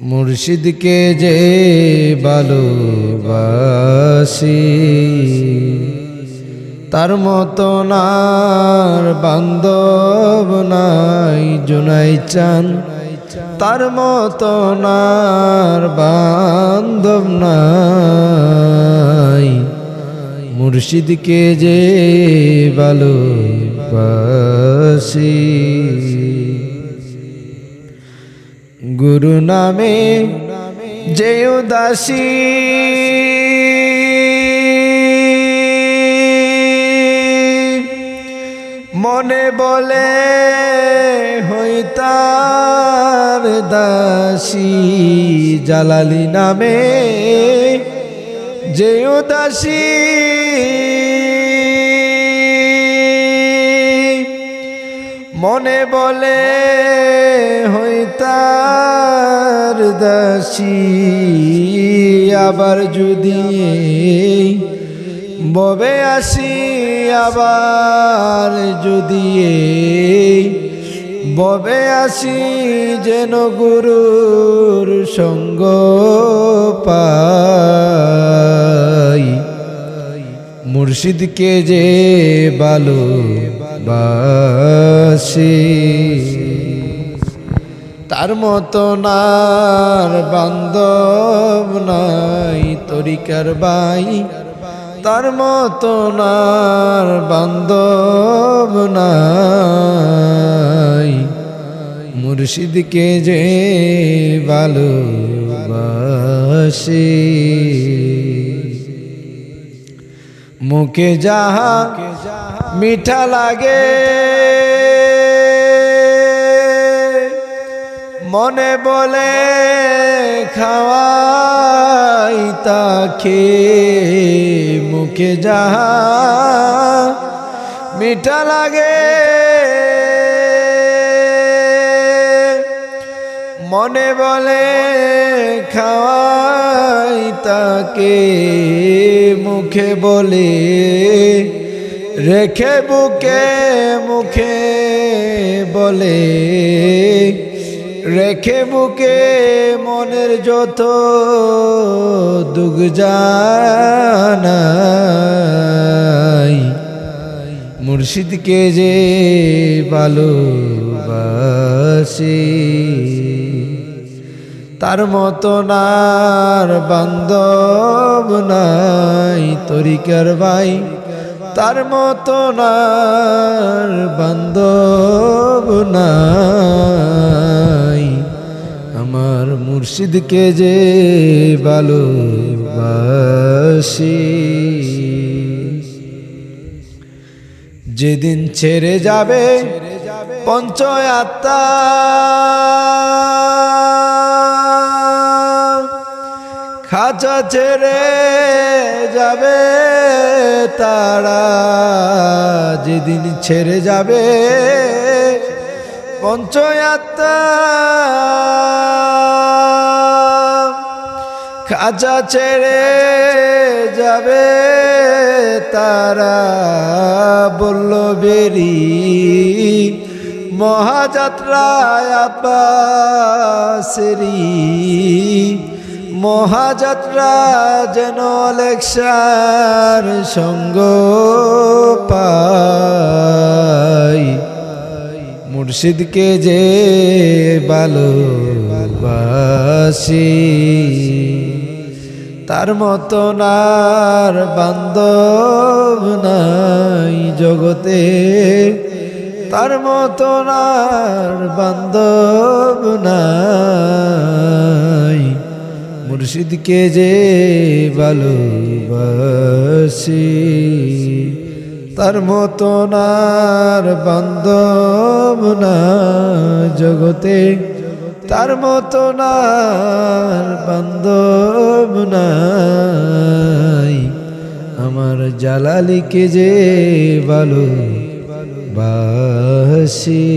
মুর্শিদকে যে ভালোবাসি, তার মতো নার বান্ধব নাই, জুনাই চান। তার মতো নার বান্ধব নাই, মুর্শিদকে যে ভালোবাসি। গুরু নামে যে উদাসী মনে বলে হইতার দাসী জালালি নামে যে উদাসী মনে বলে হইতার দাসী। আবার যদি ববে আসি, আবার যদি ববে আসি, যেন গুরুর সঙ্গ পাই। মুর্শিদকে যে ভালো বাসি তার মতো নার বান্ধব নাই, তরিকার বাই। তার মতো নার বান্ধব নাই। মুর্শিদকে যে ভালো বাসি মুখে যাহা মিঠা লাগে। মনে বলে খাওয়াই তাকে। মুখে যাহা মিঠা লাগে। মনে বলে খাওয়াই তাকে, মুখে বলে রেখে বুকে, মুখে বলে রেখে বুকে মনের যত দুগ জানাই মুর্শিদকে যে ভালোবাসি। তার মতো নার বান্ধব নাই, তরিকার ভাই। তার মতো নার বান্ধব নাই। আমার মুর্শিদকে যে ভালোবাসি, যেদিন ছেড়ে যাবে পঞ্চয়াত্মা। খাঁচা ছেড়ে যাবে তারা, যেদিন ছেড়ে যাবে পঞ্চয়াত্মা। খাঁচা ছেড়ে যাবে তারা, বলল বেরি মহাযাত্রায় আব্বাসেরি। মহাযাত্রা যেন লেকশার সঙ্গ পাই। মুর্শিদকে যে ভালোবাসি, তার মতো নার বান্ধব নাই জগতে। তার মতো নার বান্ধব নাই। মুর্শিদকে যে ভালোবাসি, তার মতো নার বান্ধব না জগতে। তার মতো নার বান্ধব নাই। আমার জালালিকে যে ভালো বাসি